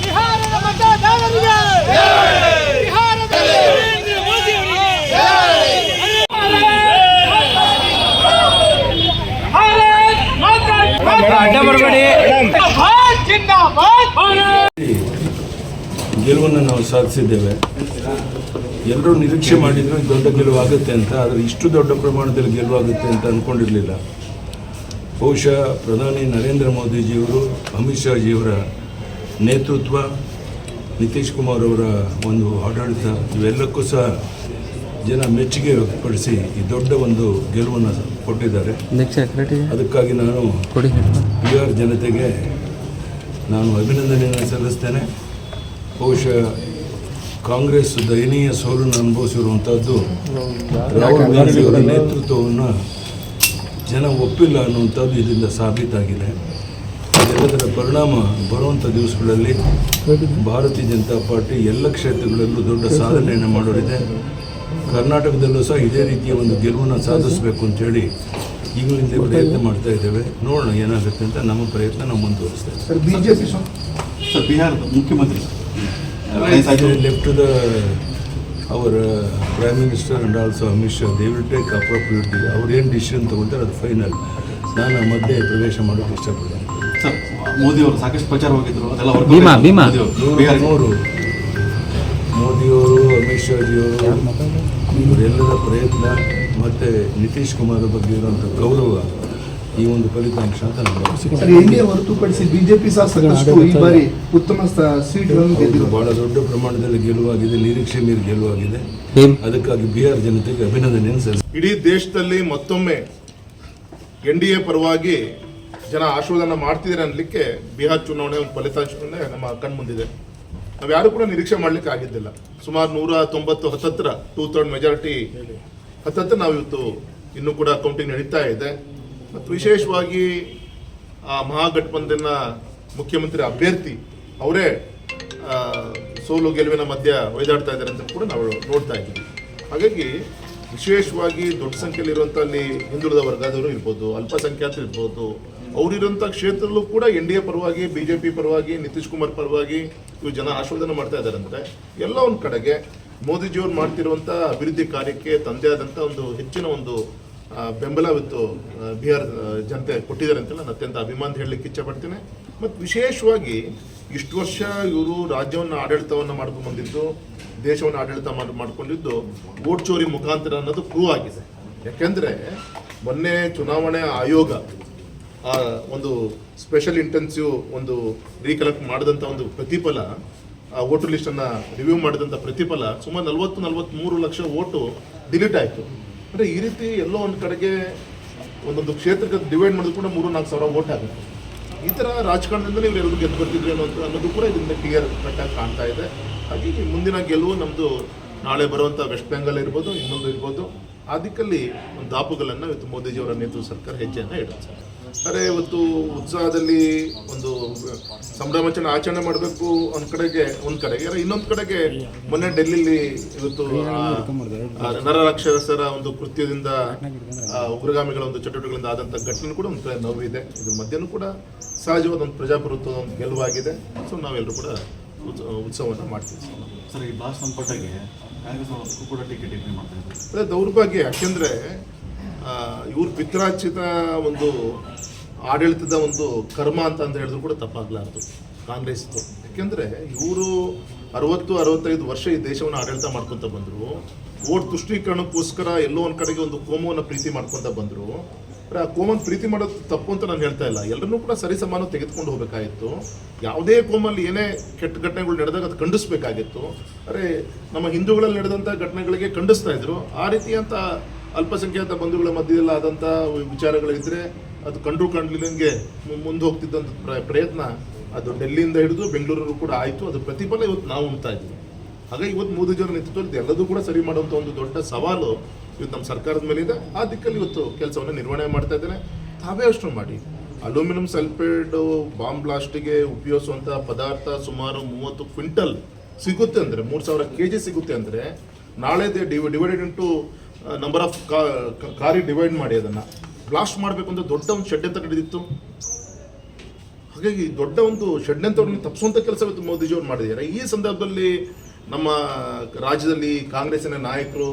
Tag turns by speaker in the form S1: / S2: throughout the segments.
S1: ಬಿಹಾರದ ಮತದಾರರಿಗೆ!
S2: ಗೆಲುವನ್ನು ನಾವು ಸಾಧಿಸಿದ್ದೇವೆ. ಎಲ್ಲರೂ ನಿರೀಕ್ಷೆ ಮಾಡಿದ್ರು ದೊಡ್ಡ ಗೆಲುವಾಗುತ್ತೆ ಅಂತ ಆದರೆ ಇಷ್ಟು ದೊಡ್ಡ ಪ್ರಮಾಣದಲ್ಲಿ ಗೆಲುವಾಗುತ್ತೆ ಅಂತ ಅಂದ್ಕೊಂಡಿರಲಿಲ್ಲ ಬಹುಶಃ ಪ್ರಧಾನಿ ನರೇಂದ್ರ ಮೋದಿಜಿಯವರು ಅಮಿತ್ ಶಾಜಿಯವರ ನೇತೃತ್ವ ನಿತೀಶ್ ಕುಮಾರ್ ಅವರ ಒಂದು ಆಡಳಿತ ಇವೆಲ್ಲಕ್ಕೂ ಸಹ ಜನ ಮೆಚ್ಚುಗೆ ವ್ಯಕ್ತಪಡಿಸಿ ಈ ದೊಡ್ಡ ಒಂದು ಗೆಲುವನ್ನು ಕೊಟ್ಟಿದ್ದಾರೆ. ಅದಕ್ಕಾಗಿ ನಾನು ಬಿಹಾರ್ ಜನತೆಗೆ ನಾನು ಅಭಿನಂದನೆಯನ್ನು ಸಲ್ಲಿಸ್ತೇನೆ. ಬಹುಶಃ ಕಾಂಗ್ರೆಸ್ ದಯನೀಯ ಸೋಲನ್ನು ಅನುಭವಿಸಿರುವಂಥದ್ದು ರಾಹುಲ್ ಗಾಂಧಿ ಅವರ ನೇತೃತ್ವವನ್ನು ಜನ ಒಪ್ಪಿಲ್ಲ ಅನ್ನುವಂಥದ್ದು ಇದರಿಂದ ಸಾಬೀತಾಗಿದೆ. ಇದೆಲ್ಲದರ ಪರಿಣಾಮ ಬರುವಂಥ ದಿವಸಗಳಲ್ಲಿ ಭಾರತೀಯ ಜನತಾ ಪಾರ್ಟಿ ಎಲ್ಲ ಕ್ಷೇತ್ರಗಳಲ್ಲೂ ದೊಡ್ಡ ಸಾಧನೆಯನ್ನು ಮಾಡೋರಿದೆ. ಕರ್ನಾಟಕದಲ್ಲೂ ಸಹ ಇದೇ ರೀತಿಯ ಒಂದು ಗೆಲುವನ್ನು ಸಾಧಿಸಬೇಕು ಅಂತೇಳಿ ಈಗಲಿಂದ ಪ್ರಯತ್ನ ಮಾಡ್ತಾ ಇದ್ದೇವೆ. ನೋಡೋಣ ಏನಾಗುತ್ತೆ ಅಂತ ನಮ್ಮ ಪ್ರಯತ್ನ ನಾವು ಮುಂದುವರಿಸ್ತೇವೆ.
S3: Sir BJP
S4: sir? ಬಿಹಾರದ ಮುಖ್ಯಮಂತ್ರಿ.
S2: ಲೆಫ್ಟ್ ದ ಅವರ prime minister and also Amit Shah they will take appropriately ಅವ್ರು ಏನು ಡಿಸಿಷನ್ ತೊಗೊಳ್ತಾರೆ ಅದು ಫೈನಲ್ ನಾನು ಮಧ್ಯೆ ಪ್ರವೇಶ ಮಾಡೋಕ್ಕೆ ಇಷ್ಟಪಡ್ತೇನೆ.
S4: ಸರ್ ಮೋದಿ ಅವರು ಸಾಕಷ್ಟು ಪ್ರಚಾರವಾಗಿದ್ರು ಅದೆಲ್ಲ work
S5: ಭೀಮಾ. ಭೀಮಾ.
S4: ಮೋದಿ ಅವರು.
S2: ನೂರು ಮೋದಿಯವರು ಅಮಿತ್ ಶಾಜಿಯವರು ಇವರೆಲ್ಲರ ಪ್ರಯತ್ನ ಮತ್ತೆ ನಿತೀಶ್ ಕುಮಾರ್ ಬಗ್ಗೆ ಇರುವಂಥ ಗೌರವ ಈ ಒಂದು ಫಲಿತಾಂಶ ಅಂತ.
S3: ಸರ್ ಎನ್ಡಿಎ ಹೊರತುಪಡಿಸಿ ಬಿಜೆಪಿ ಸಹ ಸಾಕಷ್ಟು ಈ ಬಾರಿ ಉತ್ತಮ ಸೀಟ್ಗಳನ್ನು ಗೆದ್ದಿದೆ
S2: ಬಹಳ ದೊಡ್ಡ ಪ್ರಮಾಣದಲ್ಲಿ ಗೆಲುವಾಗಿದೆ ನಿರೀಕ್ಷೆ ಮೀರಿ ಗೆಲುವಾಗಿದೆ ಅದಕ್ಕಾಗಿ ಬಿಹಾರ್ ಜನತೆಗೆ ಅಭಿನಂದನೆಯನ್ನು ಸಲ್ಲಿಸಿ
S6: ಇಡೀ ದೇಶದಲ್ಲಿ ಮತ್ತೊಮ್ಮೆ ಎನ್ ಡಿ ಎ ಪರವಾಗಿ ಜನ ಆಶೀರ್ವಾದನ ಮಾಡ್ತಿದ್ದಾರೆ ಅನ್ನಲಿಕ್ಕೆ ಬಿಹಾರ್ ಚುನಾವಣೆ ಒಂದು ಫಲಿತಾಂಶವನ್ನೇ ನಮ್ಮ ಕಣ್ಮುಂದಿದೆ ನಾವು ಯಾರು ಕೂಡ ನಿರೀಕ್ಷೆ ಮಾಡ್ಲಿಕ್ಕೆ ಆಗಿದ್ದಿಲ್ಲ. ಸುಮಾರು ನೂರ ತೊಂಬತ್ತು ಹತ್ತತ್ರ ಟೂ ಥರ್ಡ್ ಮೆಜಾರಿಟಿ ಹತ್ತತ್ರ ನಾವು ಇವತ್ತು ಇನ್ನೂ ಕೂಡ ಕೌಂಟಿಂಗ್ ನಡೀತಾ ಇದೆ. ಮತ್ತು ವಿಶೇಷವಾಗಿ ಆ ಮಹಾಗಠಬಂಧನ ಮುಖ್ಯಮಂತ್ರಿ ಅಭ್ಯರ್ಥಿ ಅವರೇ ಸೋಲು ಗೆಲುವಿನ ಮಧ್ಯ ಒಯ್ದಾಡ್ತಾ ಇದ್ದಾರೆ ಅಂತ ಕೂಡ ನಾವು ನೋಡ್ತಾ ಇದ್ದೀವಿ. ಹಾಗಾಗಿ ವಿಶೇಷವಾಗಿ ದೊಡ್ಡ ಸಂಖ್ಯೆಯಲ್ಲಿರುವಂಥ ಅಲ್ಲಿ ಹಿಂದುಳಿದ ವರ್ಗದವರು ಇರ್ಬೋದು, ಅಲ್ಪಸಂಖ್ಯಾತರು ಇರ್ಬೋದು ಅವರಿರುವಂಥ ಕ್ಷೇತ್ರದಲ್ಲೂ ಕೂಡ ಎನ್ ಡಿ ಎ ಪರವಾಗಿ ಬಿ ಜೆ ಪಿ ಪರವಾಗಿ, ನಿತೀಶ್ ಕುಮಾರ್ ಪರವಾಗಿ ಇವು ಜನ ಆಶೀರ್ವಾದನ ಮಾಡ್ತಾ ಇದ್ದಾರೆ ಅಂದರೆ ಎಲ್ಲ ಒಂದು ಕಡೆಗೆ ಮೋದಿಜಿಯವ್ರು ಮಾಡ್ತಿರುವಂಥ ಅಭಿವೃದ್ಧಿ ಕಾರ್ಯಕ್ಕೆ ತಂದೆ ಆದಂಥ ಒಂದು ಹೆಚ್ಚಿನ ಒಂದು ಬೆಂಬಲವಿತ್ತು ಬಿಹಾರ್ ಜನತೆ ಕೊಟ್ಟಿದ್ದಾರೆ ಅಂತ ನಾನು ಅತ್ಯಂತ ಅಭಿಮಾನ ಹೇಳಲಿಕ್ಕೆ ಇಚ್ಛಪಡ್ತೀನಿ ಮತ್ತು ವಿಶೇಷವಾಗಿ ಇಷ್ಟು ವರ್ಷ ಇವರು ರಾಜ್ಯವನ್ನು ಆಡಳಿತವನ್ನು ಮಾಡ್ಕೊಂಡು ಬಂದಿದ್ದು, ದೇಶವನ್ನು ಆಡಳಿತ ಮಾಡಿ, ಮಾಡ್ಕೊಂಡಿದ್ದು ಓಟ್ ಚೋರಿ ಮುಖಾಂತರ ಅನ್ನೋದು ಪ್ರೂವ್ ಆಗಿದೆ. ಯಾಕೆಂದರೆ ಮೊನ್ನೆ ಚುನಾವಣೆ ಆಯೋಗ ಆ ಒಂದು ಸ್ಪೆಷಲ್ ಇಂಟೆನ್ಸಿವ್ ಒಂದು ರೀಕಲೆಕ್ಟ್ ಮಾಡಿದಂಥ ಒಂದು ಪ್ರತಿಫಲ, ಆ ವೋಟರ್ ಲಿಸ್ಟನ್ನು ರಿವ್ಯೂ ಮಾಡಿದಂಥ ಪ್ರತಿಫಲ ಸುಮಾರು ನಲವತ್ತು ನಲವತ್ತ್ಮೂರು ಲಕ್ಷ ಓಟು ಡಿಲೀಟ್ ಆಯಿತು. ಅಂದರೆ ಈ ರೀತಿ ಎಲ್ಲೋ ಒಂದು ಕಡೆಗೆ ಒಂದೊಂದು ಕ್ಷೇತ್ರಕ್ಕೆ ಡಿವೈಡ್ ಮಾಡಿದ್ರು ಕೂಡ ಮೂರು ನಾಲ್ಕು ಸಾವಿರ ಓಟ್ ಆಗುತ್ತೆ. ಈ ಥರ ರಾಜ್ಕಾರಣದಿಂದ ನೀವು ಎಲ್ಲರೂ ಗೆದ್ದು ಬರ್ತಿದ್ರು ಅನ್ನೋ ಅನ್ನೋದು ಕೂಡ ಇದರಿಂದ ಕ್ಲಿಯರ್ ಕಟ್ಟಾಗಿ ಕಾಣ್ತಾ ಇದೆ. ಹಾಗಾಗಿ ಮುಂದಿನ ಗೆಲುವು ನಮ್ಮದು ನಾಳೆ ಬರುವಂಥ ವೆಸ್ಟ್ ಬೆಂಗಾಲ್ ಇರ್ಬೋದು, ಇನ್ನೊಂದು ಇರ್ಬೋದು. ಆ ದಿಕ್ಕಲ್ಲಿ ಒಂದು ದಾಪುಗಳನ್ನು ಇವತ್ತು ಮೋದಿಜಿಯವರ ನೇತೃತ್ವ ಸರ್ಕಾರ ಹೆಜ್ಜೆಯನ್ನು ಇಡುತ್ತೆ. ಅರೆ ಇವತ್ತು ಉತ್ಸಾಹದಲ್ಲಿ ಒಂದು ಸಂಭ್ರಮಾಚರಣೆ ಆಚರಣೆ ಮಾಡಬೇಕು ಒಂದು ಕಡೆಗೆ ಒಂದು ಕಡೆಗೆ ಅಂದರೆ ಇನ್ನೊಂದು ಕಡೆಗೆ ಮೊನ್ನೆ ಡೆಲ್ಲಿಲಿ ಇವತ್ತು ನರರಾಕ್ಷಸರ ಒಂದು ಕೃತ್ಯದಿಂದ ಉಗ್ರಗಾಮಿಗಳ ಒಂದು ಚಟುವಟಿಕೆಗಳಿಂದ ಆದಂಥ ಘಟನೆ ಕೂಡ ಒಂದು ಕಡೆ ನೋವಿದೆ. ಇದ್ರ ಮಧ್ಯನೂ ಕೂಡ ಸಹಜವಾದ ಒಂದು ಪ್ರಜಾಪ್ರಭುತ್ವದ ಒಂದು ಗೆಲುವಾಗಿದೆ. ಸೊ ನಾವೆಲ್ಲರೂ ಕೂಡ ಉತ್ಸವವನ್ನ ಮಾಡ್ತೀವಿ. ಸರ್.
S4: ಈ ಬಾಸ್ ಸಂಪುಟಕ್ಕೆ ಕಾಂಗ್ರೆಸ್ ಕೂಡ ಟಿಕೆಟ್ ಟಿಪ್ಪಣಿ ಮಾಡ್ತಾ ಇದ್ದಾರೆ.
S6: ಅದೇ ದೌರ್ಭಾಗ್ಯ. ಯಾಕೆಂದ್ರೆ ಇವ್ರ ಪಿತ್ರಾರ್ಚಿತ ಒಂದು ಆಡಳಿತದ ಒಂದು ಕರ್ಮ ಅಂತ ಅಂತ ಹೇಳಿದ್ರು ಕೂಡ ತಪ್ಪಾಗಲಾರದು ಕಾಂಗ್ರೆಸ್ ಯಾಕೆಂದ್ರೆ ಇವರು ಅರವತ್ತು, ಅರವತ್ತೈದು ವರ್ಷ ಈ ದೇಶವನ್ನು ಆಡಳಿತ ಮಾಡ್ಕೊತ ಬಂದ್ರು. ಓಟ್ ತುಷ್ಟೀಕರಣಕ್ಕೋಸ್ಕರ ಎಲ್ಲೋ ಒಂದು ಕಡೆಗೆ ಒಂದು ಕೋಮವನ್ನು ಪ್ರೀತಿ ಮಾಡ್ಕೊಂತ ಬಂದ್ರು. ಆ ಕೋಮನ್ ಪ್ರೀತಿ ಮಾಡೋದು ತಪ್ಪು ಅಂತ ನಾನು ಹೇಳ್ತಾ ಇಲ್ಲ. ಎಲ್ಲರನ್ನೂ ಕೂಡ ಸರಿ ಸಮಾನ ತೆಗೆದುಕೊಂಡು ಹೋಗಬೇಕಾಗಿತ್ತು. ಯಾವುದೇ ಕೋಮಲ್ಲಿ ಏನೇ ಕೆಟ್ಟ ಘಟನೆಗಳು ನಡೆದಾಗ ಅದು ಖಂಡಿಸಬೇಕಾಗಿತ್ತು. ಅರೆ ನಮ್ಮ ಹಿಂದೂಗಳಲ್ಲಿ ನಡೆದಂಥ ಘಟನೆಗಳಿಗೆ ಖಂಡಿಸ್ತಾ ಇದ್ರು. ಆ ರೀತಿಯಂಥ ಅಲ್ಪಸಂಖ್ಯಾತ ಬಂಧುಗಳ ಮಧ್ಯದಲ್ಲಿ ಆದಂಥ ವಿಚಾರಗಳಿದ್ರೆ ಅದು ಕಂಡ್ರು ನಿಮಗೆ ಮುಂದೆ ಹೋಗ್ತಿದ್ದಂಥ ಪ್ರ- ಪ್ರಯತ್ನ ಅದು ಡೆಲ್ಲಿಯಿಂದ ಹಿಡಿದು ಬೆಂಗಳೂರು ಕೂಡ ಆಯಿತು. ಅದು ಪ್ರತಿಫಲ ಇವತ್ತು ನಾವು ಉಣ್ತಾ ಇದ್ವಿ ಹಾಗಾಗಿ ಇವತ್ತು ಮೋದಿಜಿಯವರ ನೇತೃತ್ವದಲ್ಲಿ ಎಲ್ಲದೂ ಕೂಡ ಸರಿ ಮಾಡುವಂಥ ಒಂದು ದೊಡ್ಡ ಸವಾಲು ಇವತ್ತು ನಮ್ಮ ಸರ್ಕಾರದ ಮೇಲಿದೆ. ಆ ದಿಕ್ಕಲ್ಲಿ ಇವತ್ತು ಕೆಲಸವನ್ನು ನಿರ್ವಹಣೆ ಮಾಡ್ತಾ ಇದ್ದೇನೆ. ತಾವೇ ಅಷ್ಟು ಮಾಡಿ. ಅಲ್ಯೂಮಿನಿಯಂ ಸಲ್ಫೇಡ್ ಬಾಂಬ್ ಬ್ಲಾಸ್ಟಿಗೆ ಉಪಯೋಗಿಸುವಂಥ ಪದಾರ್ಥ ಸುಮಾರು ಮೂವತ್ತು ಕ್ವಿಂಟಲ್ ಸಿಗುತ್ತೆ ಅಂದರೆ, ಮೂರು ಸಾವಿರ ಕೆ ಜಿ ಸಿಗುತ್ತೆ ಅಂದರೆ ನಾಳೆ ಡಿವೈಡೆಡ್ ಇಂಟು ನಂಬರ್ ಆಫ್ ಕಾರಿ ಡಿವೈಡ್ ಮಾಡಿ ಅದನ್ನು. ಬ್ಲಾಸ್ಟ್ ಮಾಡಬೇಕು ಅಂತ ದೊಡ್ಡ ಒಂದು ಷಡ್ಯಂತ್ರ ನಡೆದಿತ್ತು ಹಾಗಾಗಿ ದೊಡ್ಡ ಒಂದು ಷಡ್ಯಂತ್ರವನ್ನು ತಪ್ಪಿಸುವಂಥ ಕೆಲಸ ಮೋದಿಜಿಯವರು ಮಾಡಿದ್ದಾರೆ. ಈ ಸಂದರ್ಭದಲ್ಲಿ ನಮ್ಮ ರಾಜ್ಯದಲ್ಲಿ ಕಾಂಗ್ರೆಸ್ಸಿನ ನಾಯಕರು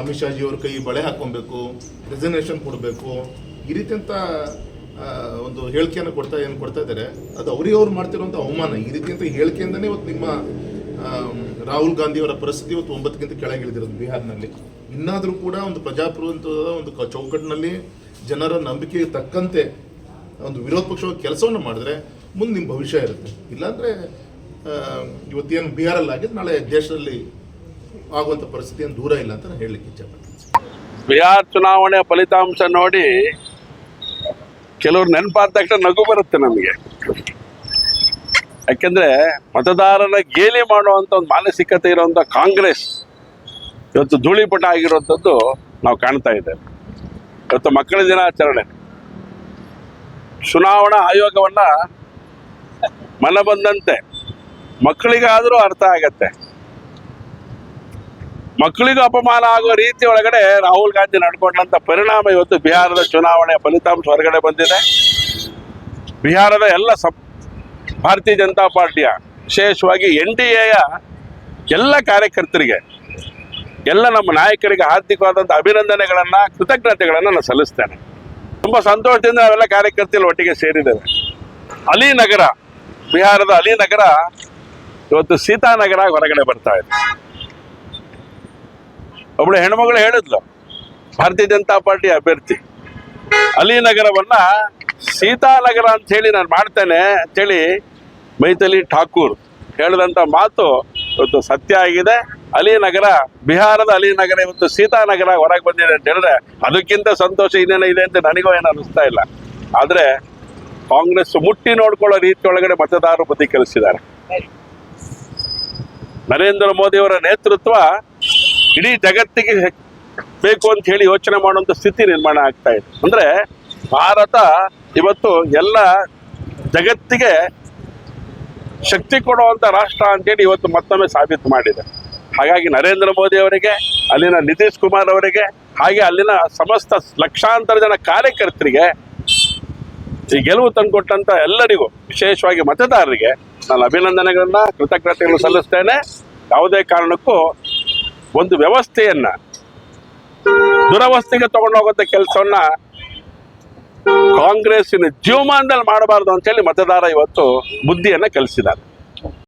S6: ಅಮಿತ್ ಶಾಜಿ ಅವ್ರ ಕೈ ಬಳೆ ಹಾಕೊಬೇಕು ರೆಸಿಗ್ನೇಷನ್ ಕೊಡಬೇಕು, ಈ ರೀತಿಯಂಥ ಒಂದು ಹೇಳಿಕೆಯನ್ನು ಕೊಡ್ತಾ, ಏನು ಕೊಡ್ತಾ ಇದ್ದಾರೆ. ಅದು ಅವರಿಗೆ ಅವ್ರು ಮಾಡ್ತಿರುವಂಥ ಅವಮಾನ. ಈ ರೀತಿಯಂಥ ಹೇಳಿಕೆಯಿಂದನೇ ಇವತ್ತು ನಿಮ್ಮ ರಾಹುಲ್ ಗಾಂಧಿ ಅವರ ಪರಿಸ್ಥಿತಿ ಇವತ್ತು ಒಂಬತ್ತಕ್ಕಿಂತ ಕೆಳಗಿಳಿದಿರೋದು ಬಿಹಾರ್ನಲ್ಲಿ. ಇನ್ನಾದರೂ ಕೂಡ ಒಂದು ಪ್ರಜಾಪ್ರಭುತ್ವದ ಒಂದು ಚೌಕಟ್ಟಿನಲ್ಲಿ ಜನರ ನಂಬಿಕೆಗೆ ತಕ್ಕಂತೆ ಒಂದು ವಿರೋಧ ಪಕ್ಷವಾಗಿ ಕೆಲಸವನ್ನು ಮಾಡಿದ್ರೆ ಮುಂದೆ ನಿಮ್ಮ ಭವಿಷ್ಯ ಇರುತ್ತೆ. ಇಲ್ಲಾಂದ್ರೆ ಇವತ್ತೇನು ಬಿಹಾರಲ್ಲಿ ಆಗಿದ್ದು ನಾಳೆ ದೇಶದಲ್ಲಿ ಆಗುವಂಥ ಪರಿಸ್ಥಿತಿ ದೂರ ಇಲ್ಲ ಅಂತ ನಾನು ಹೇಳಲಿಕ್ಕೆ ಇಚ್ಛೆಪಡ್ತೀನಿ.
S5: ಬಿಹಾರ್ ಚುನಾವಣೆ ಫಲಿತಾಂಶ ನೋಡಿ ಕೆಲವ್ರು ನೆನಪಾದ ತಕ್ಷಣ ನಗು ಬರುತ್ತೆ ನಮಗೆ. ಯಾಕೆಂದ್ರೆ ಮತದಾರನ ಗೇಲಿ ಮಾಡುವಂತ ಒಂದು ಮಾನಸಿಕತೆ ಇರುವಂತ ಕಾಂಗ್ರೆಸ್ ಇವತ್ತು ಧೂಳಿಪಟ ಆಗಿರುವಂಥದ್ದು ನಾವು ಕಾಣ್ತಾ ಇದ್ದೇವೆ. ಇವತ್ತು ಮಕ್ಕಳ ದಿನಾಚರಣೆ. ಚುನಾವಣಾ ಆಯೋಗವನ್ನ ಮನ ಬಂದಂತೆ ಮಕ್ಕಳಿಗಾದರೂ ಅರ್ಥ ಆಗತ್ತೆ. ಮಕ್ಕಳಿಗೂ ಅಪಮಾನ ಆಗುವ ರೀತಿ ಒಳಗಡೆ ರಾಹುಲ್ ಗಾಂಧಿ ನಡ್ಕೊಂಡಂತ ಪರಿಣಾಮ ಇವತ್ತು ಬಿಹಾರದ ಚುನಾವಣೆಯ ಫಲಿತಾಂಶ ಹೊರಗಡೆ ಬಂದಿದೆ. ಬಿಹಾರದ ಎಲ್ಲ ಸಪ್ ಭಾರತೀಯ ಜನತಾ ಪಾರ್ಟಿಯ ವಿಶೇಷವಾಗಿ ಎನ್ ಡಿ ಎಯ ಎಲ್ಲ ಕಾರ್ಯಕರ್ತರಿಗೆ ಎಲ್ಲ ನಮ್ಮ ನಾಯಕರಿಗೆ ಹಾರ್ದಿಕವಾದಂಥ ಅಭಿನಂದನೆಗಳನ್ನು, ಕೃತಜ್ಞತೆಗಳನ್ನು ನಾನು ಸಲ್ಲಿಸ್ತೇನೆ. ತುಂಬ ಸಂತೋಷದಿಂದ ನಾವೆಲ್ಲ ಕಾರ್ಯಕರ್ತರು ಒಟ್ಟಿಗೆ ಸೇರಿದ್ದೇವೆ. ಅಲಿ ನಗರ ಬಿಹಾರದ ಅಲಿ ನಗರ ಇವತ್ತು ಸೀತಾನಗರ ಹೊರಗಡೆ ಬರ್ತಾ ಇದೆ. ಒಬ್ಳು ಹೆಣ್ಮಗಳು ಹೇಳಿದ್ಲು, ಭಾರತೀಯ ಜನತಾ ಪಾರ್ಟಿ ಅಭ್ಯರ್ಥಿ. ಅಲಿ ನಗರವನ್ನ ಸೀತಾನಗರ ಅಂತ ಹೇಳಿ ನಾನು ಮಾಡ್ತೇನೆ ಅಂತೇಳಿ ಮೈಥಲಿ ಠಾಕೂರ್ ಹೇಳಿದಂಥ ಮಾತು ಇವತ್ತು ಸತ್ಯ ಆಗಿದೆ. ಅಲಿ ನಗರ ಬಿಹಾರದ ಅಲಿ ನಗರ ಇವತ್ತು ಸೀತಾನಗರ ಹೊರಗೆ ಬಂದಿದೆ ಅಂತ ಹೇಳಿದ್ರೆ ಅದಕ್ಕಿಂತ ಸಂತೋಷ ಇನ್ನೇನೋ ಇದೆ ಅಂತ ನನಗೂ ಏನು ಅನಿಸ್ತಾ ಇಲ್ಲ. ಆದರೆ ಕಾಂಗ್ರೆಸ್ ಮುಟ್ಟಿ ನೋಡ್ಕೊಳ್ಳೋ ರೀತಿ ಒಳಗಡೆ ಮತದಾರರು ಬುದ್ಧಿ ಕಲಿಸಿದ್ದಾರೆ. ನರೇಂದ್ರ ಮೋದಿಯವರ ನೇತೃತ್ವ ಇಡೀ ಜಗತ್ತಿಗೆ ಬೇಕು ಅಂತ ಹೇಳಿ ಯೋಚನೆ ಮಾಡುವಂಥ ಸ್ಥಿತಿ ನಿರ್ಮಾಣ ಆಗ್ತಾ ಇದೆ. ಅಂದ್ರೆ ಭಾರತ ಇವತ್ತು ಎಲ್ಲ ಜಗತ್ತಿಗೆ ಶಕ್ತಿ ಕೊಡುವಂತ ರಾಷ್ಟ್ರ ಅಂತೇಳಿ ಇವತ್ತು ಮತ್ತೊಮ್ಮೆ ಸಾಬೀತು ಮಾಡಿದೆ. ಹಾಗಾಗಿ ನರೇಂದ್ರ ಮೋದಿ ಅವರಿಗೆ, ಅಲ್ಲಿನ ನಿತೀಶ್ ಕುಮಾರ್ ಅವರಿಗೆ, ಹಾಗೆ ಅಲ್ಲಿನ ಸಮಸ್ತ ಲಕ್ಷಾಂತರ ಜನ ಕಾರ್ಯಕರ್ತರಿಗೆ ಈ ಗೆಲುವು ತಂದುಕೊಟ್ಟಂತ ಎಲ್ಲರಿಗೂ ವಿಶೇಷವಾಗಿ ಮತದಾರರಿಗೆ ನಾನು ಅಭಿನಂದನೆಗಳನ್ನ, ಕೃತಜ್ಞತೆಗಳನ್ನು ಸಲ್ಲಿಸ್ತೇನೆ. ಯಾವುದೇ ಕಾರಣಕ್ಕೂ ಒಂದು ವ್ಯವಸ್ಥೆಯನ್ನ, ದುರವಸ್ಥೆಗೆ ತಗೊಂಡು ಹೋಗುವಂತ ಕೆಲಸವನ್ನ ಕಾಂಗ್ರೆಸ್ಸಿನ ಜೀವಮಾನದಲ್ಲಿ ಮಾಡಬಾರ್ದು ಅಂತೇಳಿ ಮತದಾರ ಇವತ್ತು ಬುದ್ಧಿಯನ್ನ ಕಲಿಸಿದ್ದಾರೆ.